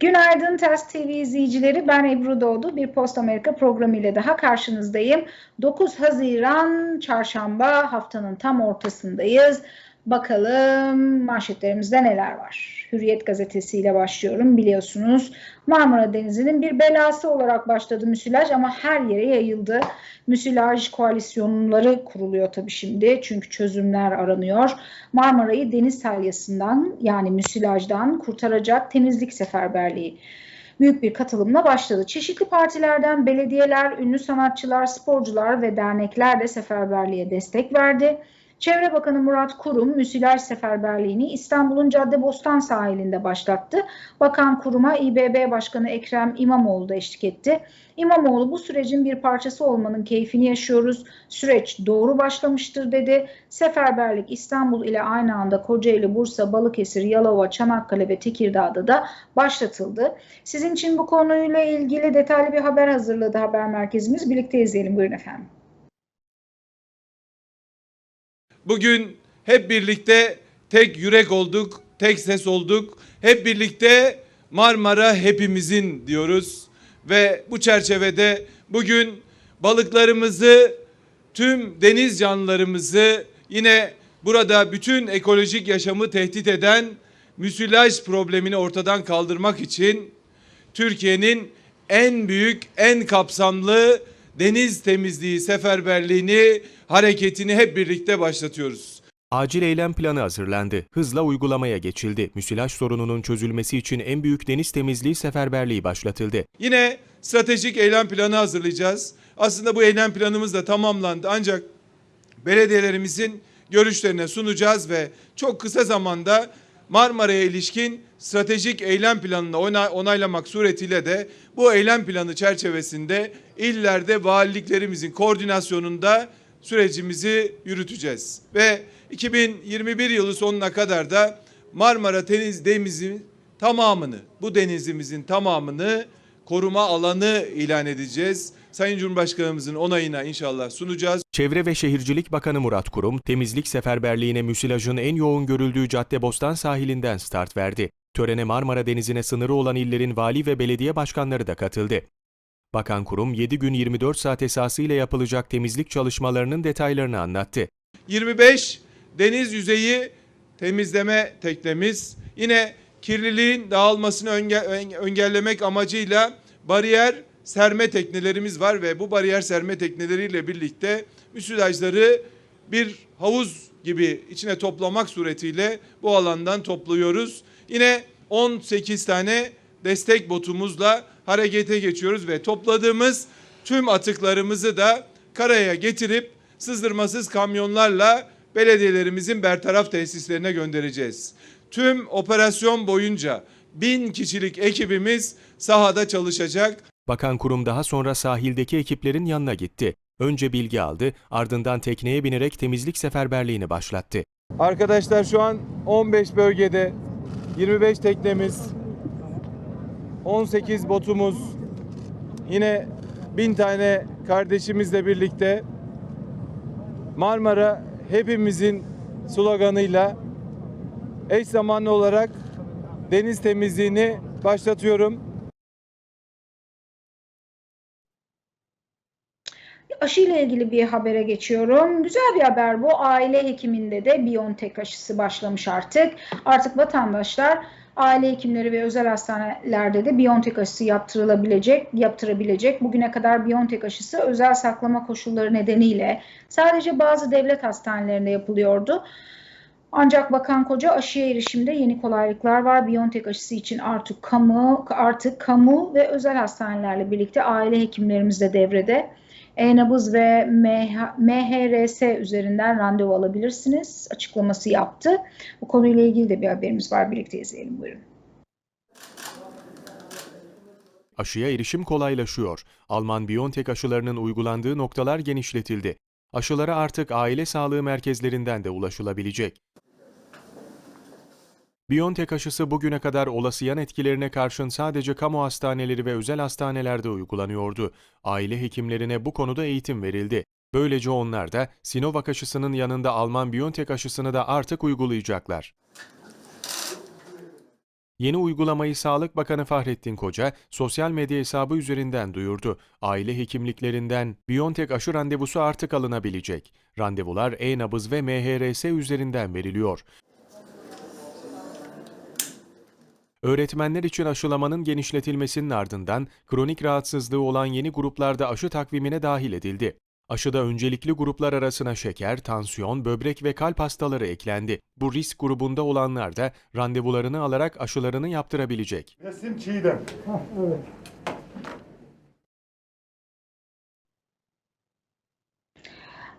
Günaydın Ters TV izleyicileri. Ben Ebru Doğdu. Bir Post Amerika programı ile daha karşınızdayım. 9 Haziran Çarşamba haftanın tam ortasındayız. Bakalım manşetlerimizde neler var. Hürriyet gazetesiyle başlıyorum biliyorsunuz. Marmara Denizi'nin bir belası olarak başladı müsilaj ama her yere yayıldı. Müsilaj koalisyonları kuruluyor tabii şimdi çünkü çözümler aranıyor. Marmara'yı deniz salyasından yani müsilajdan kurtaracak temizlik seferberliği büyük bir katılımla başladı. Çeşitli partilerden belediyeler, ünlü sanatçılar, sporcular ve dernekler de seferberliğe destek verdi. Çevre Bakanı Murat Kurum müsilaj seferberliğini İstanbul'un Caddebostan sahilinde başlattı. Bakan Kurum'a İBB Başkanı Ekrem İmamoğlu da eşlik etti. İmamoğlu bu sürecin bir parçası olmanın keyfini yaşıyoruz. Süreç doğru başlamıştır dedi. Seferberlik İstanbul ile aynı anda Kocaeli, Bursa, Balıkesir, Yalova, Çanakkale ve Tekirdağ'da da başlatıldı. Sizin için bu konuyla ilgili detaylı bir haber hazırladı haber merkezimiz. Birlikte izleyelim. Buyurun efendim. Bugün hep birlikte tek yürek olduk, tek ses olduk. Hep birlikte Marmara hepimizin diyoruz. Ve bu çerçevede bugün balıklarımızı, tüm deniz canlılarımızı yine burada bütün ekolojik yaşamı tehdit eden müsilaj problemini ortadan kaldırmak için Türkiye'nin en büyük, en kapsamlı deniz temizliği seferberliğini, hareketini hep birlikte başlatıyoruz. Acil eylem planı hazırlandı. Hızla uygulamaya geçildi. Müsilaj sorununun çözülmesi için en büyük deniz temizliği seferberliği başlatıldı. Yine stratejik eylem planı hazırlayacağız. Aslında bu eylem planımız da tamamlandı ancak belediyelerimizin görüşlerine sunacağız ve çok kısa zamanda Marmara'ya ilişkin stratejik eylem planını onaylamak suretiyle de bu eylem planı çerçevesinde illerde valiliklerimizin koordinasyonunda sürecimizi yürüteceğiz. Ve 2021 yılı sonuna kadar da Marmara Deniz Denizimizin tamamını, bu denizimizin tamamını koruma alanı ilan edeceğiz. Sayın Cumhurbaşkanımızın onayına inşallah sunacağız. Çevre ve Şehircilik Bakanı Murat Kurum, temizlik seferberliğine müsilajın en yoğun görüldüğü Caddebostan sahilinden start verdi. Törene Marmara Denizi'ne sınırı olan illerin vali ve belediye başkanları da katıldı. Bakan Kurum 7 gün 24 saat esasıyla yapılacak temizlik çalışmalarının detaylarını anlattı. 25 deniz yüzeyi temizleme teknemiz. Yine kirliliğin dağılmasını engellemek amacıyla bariyer serme teknelerimiz var ve bu bariyer serme tekneleriyle birlikte müsilajları bir havuz gibi içine toplamak suretiyle bu alandan topluyoruz. Yine 18 tane destek botumuzla harekete geçiyoruz ve topladığımız tüm atıklarımızı da karaya getirip sızdırmasız kamyonlarla belediyelerimizin bertaraf tesislerine göndereceğiz. Tüm operasyon boyunca bin kişilik ekibimiz sahada çalışacak. Bakan Kurum daha sonra sahildeki ekiplerin yanına gitti. Önce bilgi aldı, ardından tekneye binerek temizlik seferberliğini başlattı. Arkadaşlar şu an 15 bölgede 25 teknemiz, 18 botumuz, yine bin tane kardeşimizle birlikte Marmara hepimizin sloganıyla eş zamanlı olarak deniz temizliğini başlatıyorum. Aşı ile ilgili bir habere geçiyorum. Güzel bir haber bu. Aile hekiminde de Biontech aşısı başlamış artık. Artık vatandaşlar aile hekimleri ve özel hastanelerde de Biontech aşısı yaptırılabilecek, yaptırabilecek. Bugüne kadar Biontech aşısı özel saklama koşulları nedeniyle sadece bazı devlet hastanelerinde yapılıyordu. Ancak Bakan Koca aşıya erişimde yeni kolaylıklar var. Biontech aşısı için artık kamu, artık kamu ve özel hastanelerle birlikte aile hekimlerimiz de devrede. E-nabız ve MHRS üzerinden randevu alabilirsiniz. Açıklaması yaptı. Bu konuyla ilgili de bir haberimiz var. Birlikte izleyelim. Buyurun. Aşıya erişim kolaylaşıyor. Alman Biontech aşılarının uygulandığı noktalar genişletildi. Aşılara artık aile sağlığı merkezlerinden de ulaşılabilecek. Biontech aşısı bugüne kadar olası yan etkilerine karşın sadece kamu hastaneleri ve özel hastanelerde uygulanıyordu. Aile hekimlerine bu konuda eğitim verildi. Böylece onlar da Sinovac aşısının yanında Alman Biontech aşısını da artık uygulayacaklar. Yeni uygulamayı Sağlık Bakanı Fahrettin Koca sosyal medya hesabı üzerinden duyurdu. Aile hekimliklerinden Biontech aşı randevusu artık alınabilecek. Randevular e-nabız ve MHRS üzerinden veriliyor. Öğretmenler için aşılamanın genişletilmesinin ardından kronik rahatsızlığı olan yeni gruplarda aşı takvimine dahil edildi. Aşıda öncelikli gruplar arasına şeker, tansiyon, böbrek ve kalp hastaları eklendi. Bu risk grubunda olanlar da randevularını alarak aşılarını yaptırabilecek. Resim Çiğdem.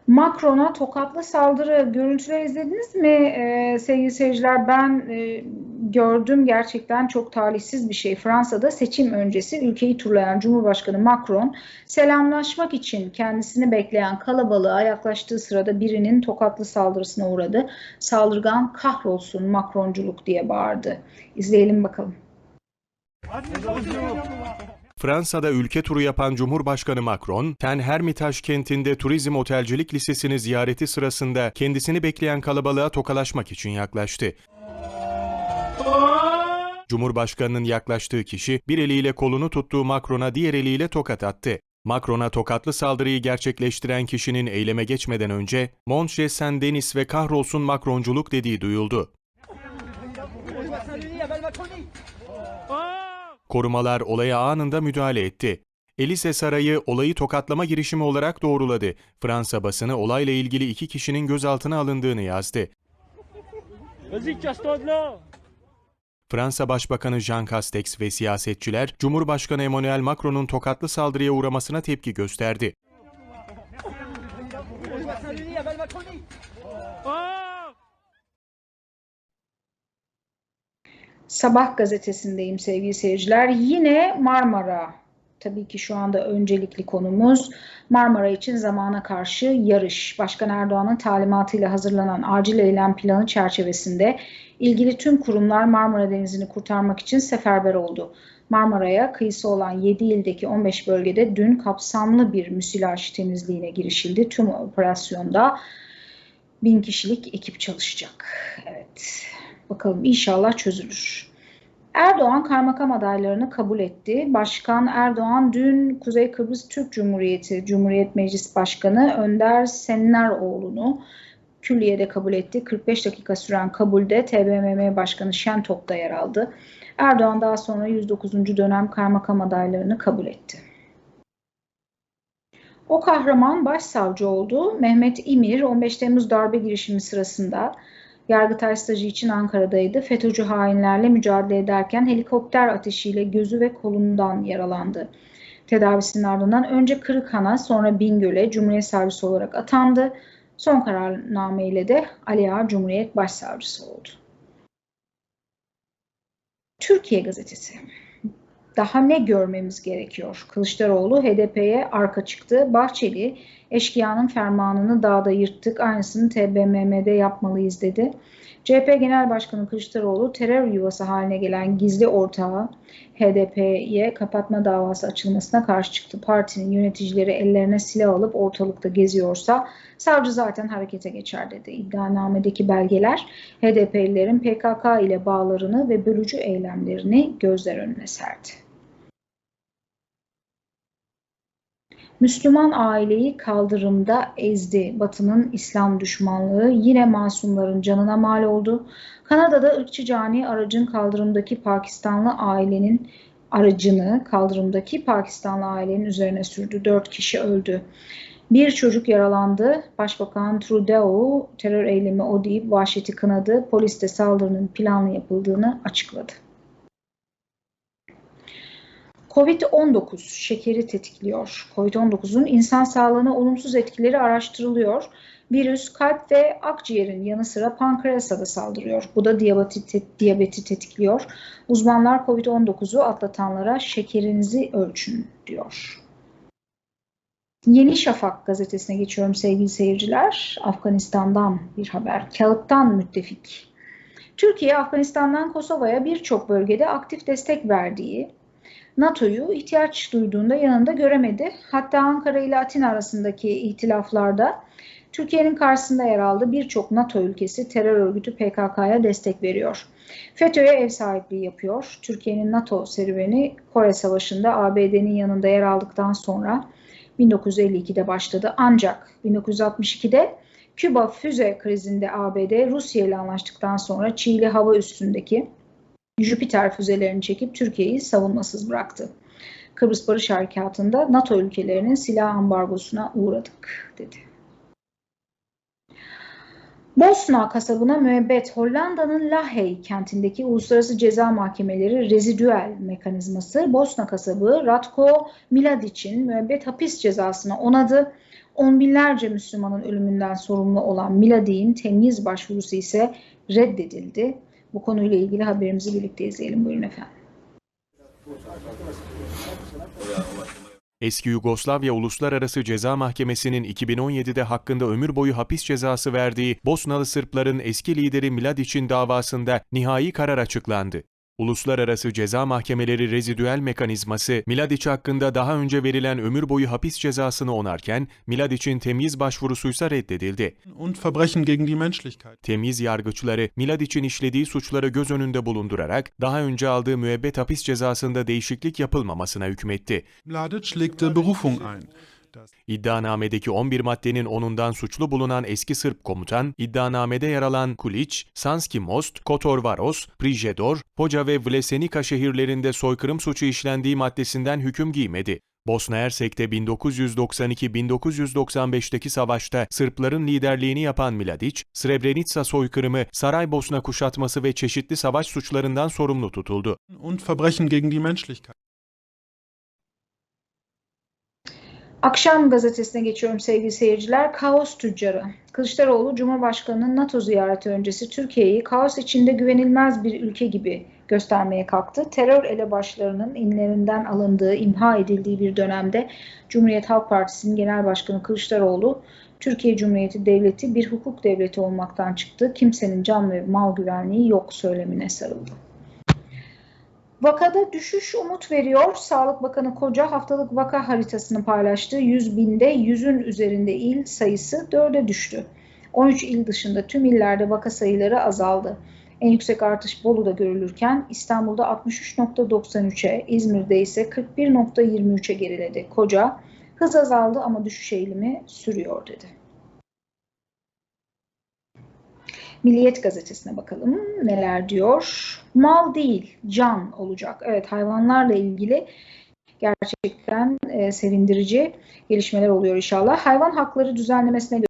Macron'a tokatlı saldırı görüntüler izlediniz mi Ee, sevgili seyirciler? Ben e, gördüm gerçekten çok talihsiz bir şey. Fransa'da seçim öncesi ülkeyi turlayan Cumhurbaşkanı Macron selamlaşmak için kendisini bekleyen kalabalığa yaklaştığı sırada birinin tokatlı saldırısına uğradı. Saldırgan kahrolsun Macronculuk diye bağırdı. İzleyelim bakalım. Fransa'da ülke turu yapan Cumhurbaşkanı Macron, Ten Hermitage kentinde Turizm Otelcilik Lisesi'ni ziyareti sırasında kendisini bekleyen kalabalığa tokalaşmak için yaklaştı. Cumhurbaşkanının yaklaştığı kişi bir eliyle kolunu tuttuğu Macron'a diğer eliyle tokat attı. Macron'a tokatlı saldırıyı gerçekleştiren kişinin eyleme geçmeden önce Monche Saint-Denis ve kahrolsun Macronculuk dediği duyuldu. Korumalar olaya anında müdahale etti. Elise Sarayı olayı tokatlama girişimi olarak doğruladı. Fransa basını olayla ilgili iki kişinin gözaltına alındığını yazdı. Fransa Başbakanı Jean Castex ve siyasetçiler, Cumhurbaşkanı Emmanuel Macron'un tokatlı saldırıya uğramasına tepki gösterdi. Sabah gazetesindeyim sevgili seyirciler. Yine Marmara. Tabii ki şu anda öncelikli konumuz Marmara için zamana karşı yarış. Başkan Erdoğan'ın talimatıyla hazırlanan acil eylem planı çerçevesinde ilgili tüm kurumlar Marmara Denizi'ni kurtarmak için seferber oldu. Marmara'ya kıyısı olan 7 ildeki 15 bölgede dün kapsamlı bir müsilaj temizliğine girişildi. Tüm operasyonda bin kişilik ekip çalışacak. Evet. Bakalım inşallah çözülür. Erdoğan kaymakam adaylarını kabul etti. Başkan Erdoğan dün Kuzey Kıbrıs Türk Cumhuriyeti Cumhuriyet Meclis Başkanı Önder Sennaroğlu'nu külliyede kabul etti. 45 dakika süren kabulde TBMM Başkanı Şentop da yer aldı. Erdoğan daha sonra 109. dönem kaymakam adaylarını kabul etti. O kahraman başsavcı oldu. Mehmet İmir 15 Temmuz darbe girişimi sırasında Yargıtay stajı için Ankara'daydı. FETÖ'cü hainlerle mücadele ederken helikopter ateşiyle gözü ve kolundan yaralandı. Tedavisinin ardından önce Kırıkhan'a sonra Bingöl'e Cumhuriyet Savcısı olarak atandı. Son kararnameyle de Ali Ağa Cumhuriyet Başsavcısı oldu. Türkiye Gazetesi. Daha ne görmemiz gerekiyor? Kılıçdaroğlu HDP'ye arka çıktı. Bahçeli eşkıyanın fermanını dağda yırttık. Aynısını TBMM'de yapmalıyız dedi. CHP Genel Başkanı Kılıçdaroğlu terör yuvası haline gelen gizli ortağı HDP'ye kapatma davası açılmasına karşı çıktı. Partinin yöneticileri ellerine silah alıp ortalıkta geziyorsa savcı zaten harekete geçer dedi. İddianamedeki belgeler HDP'lilerin PKK ile bağlarını ve bölücü eylemlerini gözler önüne serdi. Müslüman aileyi kaldırımda ezdi. Batı'nın İslam düşmanlığı yine masumların canına mal oldu. Kanada'da ırkçı cani aracın kaldırımdaki Pakistanlı ailenin aracını kaldırımdaki Pakistanlı ailenin üzerine sürdü. Dört kişi öldü. Bir çocuk yaralandı. Başbakan Trudeau terör eylemi o deyip vahşeti kınadı. Polis de saldırının planlı yapıldığını açıkladı. Covid-19 şekeri tetikliyor. Covid-19'un insan sağlığına olumsuz etkileri araştırılıyor. Virüs kalp ve akciğerin yanı sıra pankreasa da saldırıyor. Bu da diyabeti, diyabeti tetikliyor. Uzmanlar Covid-19'u atlatanlara şekerinizi ölçün diyor. Yeni Şafak gazetesine geçiyorum sevgili seyirciler. Afganistan'dan bir haber. Kağıttan müttefik. Türkiye, Afganistan'dan Kosova'ya birçok bölgede aktif destek verdiği, NATO'yu ihtiyaç duyduğunda yanında göremedi. Hatta Ankara ile Atina arasındaki ihtilaflarda Türkiye'nin karşısında yer aldı. Birçok NATO ülkesi terör örgütü PKK'ya destek veriyor. FETÖ'ye ev sahipliği yapıyor. Türkiye'nin NATO serüveni Kore Savaşı'nda ABD'nin yanında yer aldıktan sonra 1952'de başladı. Ancak 1962'de Küba füze krizinde ABD Rusya ile anlaştıktan sonra Çiğli hava üstündeki Jüpiter füzelerini çekip Türkiye'yi savunmasız bıraktı. Kıbrıs Barış Harekatı'nda NATO ülkelerinin silah ambargosuna uğradık dedi. Bosna kasabına müebbet Hollanda'nın Lahey kentindeki Uluslararası Ceza Mahkemeleri rezidüel mekanizması Bosna kasabı Ratko Mladic'in müebbet hapis cezasına onadı. On binlerce Müslümanın ölümünden sorumlu olan Mladiç'in temyiz başvurusu ise reddedildi. Bu konuyla ilgili haberimizi birlikte izleyelim. Buyurun efendim. Eski Yugoslavya Uluslararası Ceza Mahkemesi'nin 2017'de hakkında ömür boyu hapis cezası verdiği Bosnalı Sırpların eski lideri Mladić'in davasında nihai karar açıklandı. Uluslararası Ceza Mahkemeleri rezidüel mekanizması Mladić hakkında daha önce verilen ömür boyu hapis cezasını onarken Mladić'in temyiz başvurusuysa reddedildi. Temyiz yargıçları Mladić'in işlediği suçları göz önünde bulundurarak daha önce aldığı müebbet hapis cezasında değişiklik yapılmamasına hükmetti. Mladic legte Berufung ein. İddianamedeki 11 maddenin 10'undan suçlu bulunan eski Sırp komutan, iddianamede yer alan Kuliç, Sanski Most, Kotor Varos, Prijedor, Foca ve Vlesenica şehirlerinde soykırım suçu işlendiği maddesinden hüküm giymedi. Bosna Hersek'te 1992-1995'teki savaşta Sırpların liderliğini yapan Mladić, Srebrenica soykırımı, Saraybosna kuşatması ve çeşitli savaş suçlarından sorumlu tutuldu. und Verbrechen gegen die Menschlichkeit. Akşam gazetesine geçiyorum sevgili seyirciler. Kaos tüccarı. Kılıçdaroğlu Cumhurbaşkanı'nın NATO ziyareti öncesi Türkiye'yi kaos içinde güvenilmez bir ülke gibi göstermeye kalktı. Terör elebaşlarının inlerinden alındığı, imha edildiği bir dönemde Cumhuriyet Halk Partisi'nin Genel Başkanı Kılıçdaroğlu Türkiye Cumhuriyeti Devleti bir hukuk devleti olmaktan çıktı. Kimsenin can ve mal güvenliği yok söylemine sarıldı. Vakada düşüş umut veriyor. Sağlık Bakanı Koca haftalık vaka haritasını paylaştı. 100 binde 100'ün üzerinde il sayısı 4'e düştü. 13 il dışında tüm illerde vaka sayıları azaldı. En yüksek artış Bolu'da görülürken İstanbul'da 63.93'e, İzmir'de ise 41.23'e geriledi. Koca, hız azaldı ama düşüş eğilimi sürüyor dedi. Milliyet gazetesine bakalım neler diyor. Mal değil, can olacak. Evet hayvanlarla ilgili gerçekten e, sevindirici gelişmeler oluyor inşallah. Hayvan hakları düzenlemesine göre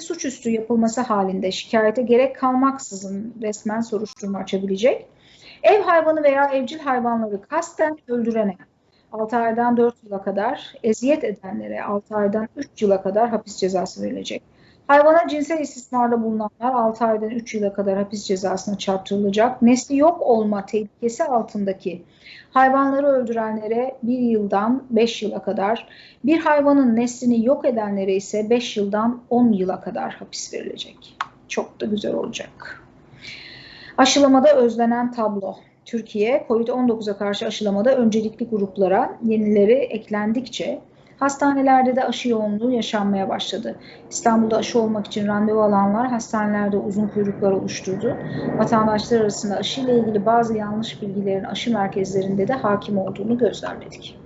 suçüstü yapılması halinde şikayete gerek kalmaksızın resmen soruşturma açabilecek. Ev hayvanı veya evcil hayvanları kasten öldürene 6 aydan 4 yıla kadar, eziyet edenlere 6 aydan 3 yıla kadar hapis cezası verilecek. Hayvana cinsel istismarda bulunanlar 6 aydan 3 yıla kadar hapis cezasına çarptırılacak. Nesli yok olma tehlikesi altındaki hayvanları öldürenlere 1 yıldan 5 yıla kadar, bir hayvanın neslini yok edenlere ise 5 yıldan 10 yıla kadar hapis verilecek. Çok da güzel olacak. Aşılamada özlenen tablo. Türkiye, COVID-19'a karşı aşılamada öncelikli gruplara yenileri eklendikçe Hastanelerde de aşı yoğunluğu yaşanmaya başladı. İstanbul'da aşı olmak için randevu alanlar hastanelerde uzun kuyruklar oluşturdu. Vatandaşlar arasında aşı ile ilgili bazı yanlış bilgilerin aşı merkezlerinde de hakim olduğunu gözlemledik.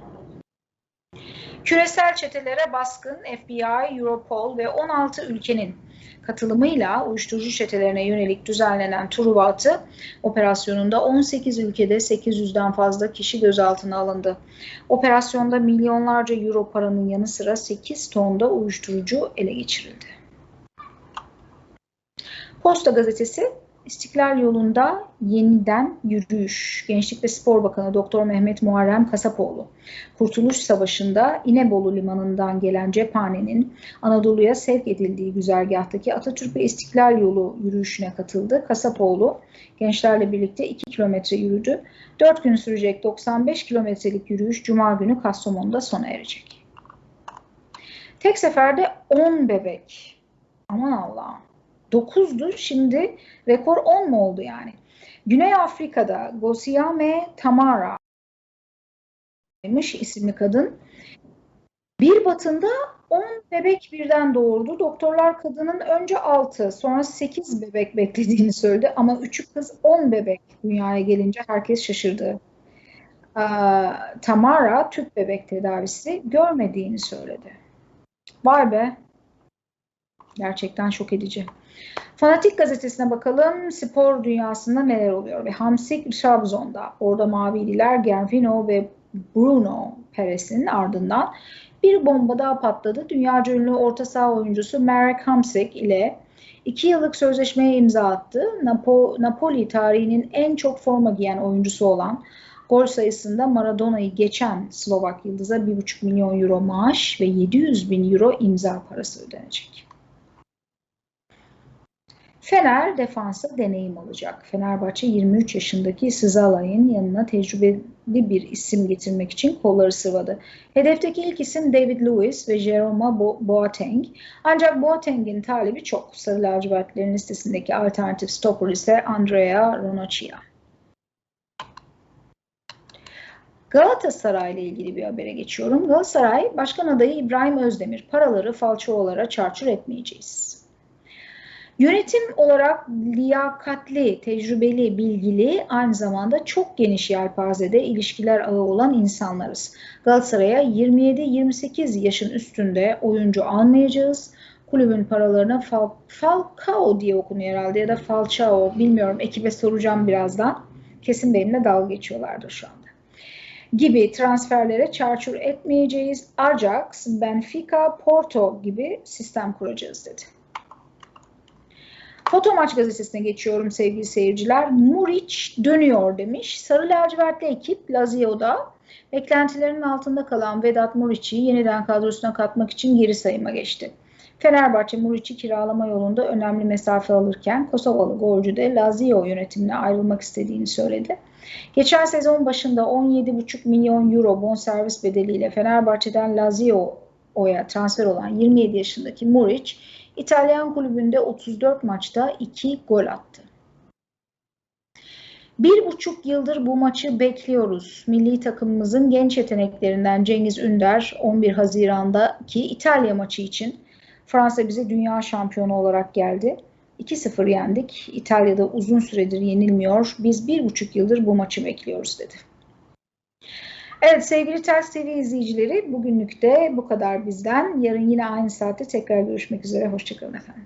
Küresel çetelere baskın FBI, Europol ve 16 ülkenin katılımıyla uyuşturucu çetelerine yönelik düzenlenen Truvat'ı operasyonunda 18 ülkede 800'den fazla kişi gözaltına alındı. Operasyonda milyonlarca euro paranın yanı sıra 8 tonda uyuşturucu ele geçirildi. Posta gazetesi İstiklal yolunda yeniden yürüyüş. Gençlik ve Spor Bakanı Doktor Mehmet Muharrem Kasapoğlu. Kurtuluş Savaşı'nda İnebolu Limanı'ndan gelen cephanenin Anadolu'ya sevk edildiği güzergahtaki Atatürk ve İstiklal Yolu yürüyüşüne katıldı. Kasapoğlu gençlerle birlikte 2 kilometre yürüdü. 4 gün sürecek 95 kilometrelik yürüyüş Cuma günü Kastamonu'da sona erecek. Tek seferde 10 bebek. Aman Allah'ım. 9'du şimdi rekor 10 mu oldu yani? Güney Afrika'da Gosiame Tamara isimli kadın Bir batında 10 bebek birden doğurdu. Doktorlar kadının önce 6 sonra 8 bebek beklediğini söyledi ama 3'ü kız 10 bebek dünyaya gelince herkes şaşırdı. Tamara tüp bebek tedavisi görmediğini söyledi. Vay be. Gerçekten şok edici. Fanatik gazetesine bakalım spor dünyasında neler oluyor ve Hamsik Trabzon'da orada Mavililer Gervino ve Bruno Perez'in ardından bir bomba daha patladı. Dünyaca ünlü orta saha oyuncusu Marek Hamsik ile iki yıllık sözleşmeye imza attı. Napo, Napoli tarihinin en çok forma giyen oyuncusu olan gol sayısında Maradona'yı geçen Slovak Yıldız'a 1,5 milyon euro maaş ve 700 bin euro imza parası ödenecek. Fener defansa deneyim alacak. Fenerbahçe 23 yaşındaki Sızalay'ın yanına tecrübeli bir isim getirmek için kolları sıvadı. Hedefteki ilk isim David Lewis ve Jerome Bo- Boateng. Ancak Boateng'in talebi çok. Sarı lacivertlerin listesindeki alternatif stopper ise Andrea Ronocchia. Galatasaray ile ilgili bir habere geçiyorum. Galatasaray Başkan adayı İbrahim Özdemir paraları falçolara çarçur etmeyeceğiz. Yönetim olarak liyakatli, tecrübeli, bilgili, aynı zamanda çok geniş yelpazede ilişkiler ağı olan insanlarız. Galatasaray'a 27-28 yaşın üstünde oyuncu almayacağız. Kulübün paralarına Fal Falcao diye okunuyor herhalde ya da Falcao bilmiyorum ekibe soracağım birazdan. Kesin benimle dalga geçiyorlardır şu anda gibi transferlere çarçur etmeyeceğiz. Ajax, Benfica, Porto gibi sistem kuracağız dedi. Foto Maç gazetesine geçiyorum sevgili seyirciler. Muriç dönüyor demiş. Sarı lacivertli ekip Lazio'da beklentilerinin altında kalan Vedat Muriç'i yeniden kadrosuna katmak için geri sayıma geçti. Fenerbahçe Muriç'i kiralama yolunda önemli mesafe alırken Kosovalı golcü de Lazio yönetimine ayrılmak istediğini söyledi. Geçen sezon başında 17,5 milyon euro bonservis bedeliyle Fenerbahçe'den Lazio'ya transfer olan 27 yaşındaki Muriç, İtalyan kulübünde 34 maçta 2 gol attı. Bir buçuk yıldır bu maçı bekliyoruz. Milli takımımızın genç yeteneklerinden Cengiz Ünder 11 Haziran'daki İtalya maçı için Fransa bize dünya şampiyonu olarak geldi. 2-0 yendik. İtalya'da uzun süredir yenilmiyor. Biz bir buçuk yıldır bu maçı bekliyoruz dedi. Evet sevgili Ters TV izleyicileri bugünlük de bu kadar bizden. Yarın yine aynı saatte tekrar görüşmek üzere. Hoşçakalın efendim.